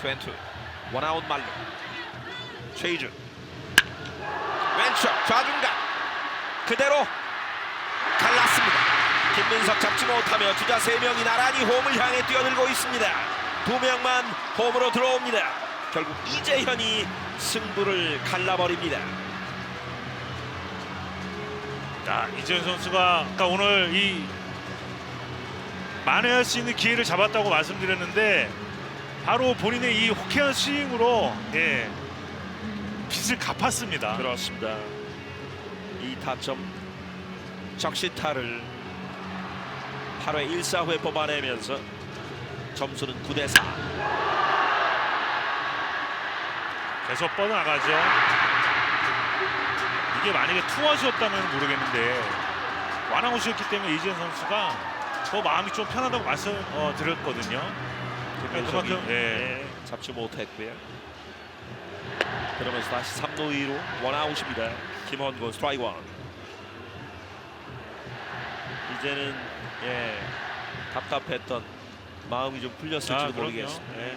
트웬투 원아웃 말로 최희준 왼쪽 좌중간 그대로 갈랐습니다. 김민석 잡지 못하며 주자 세명이 나란히 홈을 향해 뛰어들고 있습니다. 두 명만 홈으로 들어옵니다. 결국 이재현이 승부를 갈라버립니다. 자, 이재현 선수가 아까 오늘 이 만회할 수 있는 기회를 잡았다고 말씀드렸는데 바로 본인의 이 호쾌한 스윙으로 예, 빚을 갚았습니다. 그렇습니다. 이 타점 적시타를 8회 1사후에 뽑아내면서 점수는 9대 4. 계속 뻗어나가죠. 이게 만약에 투아웃이었다면 모르겠는데 완아웃이었기 때문에 이재현 선수가 더 마음이 좀 편하다고 말씀드렸거든요. 그러니까 그만큼 예, 네, 잡지 못했고요. 그러면서 다시 3루 2루 원아웃입니다. 김원곤 스트라이크 원. 이제는 예 답답했던 마음이 좀 풀렸을지도 아. 모르겠습니다. 예.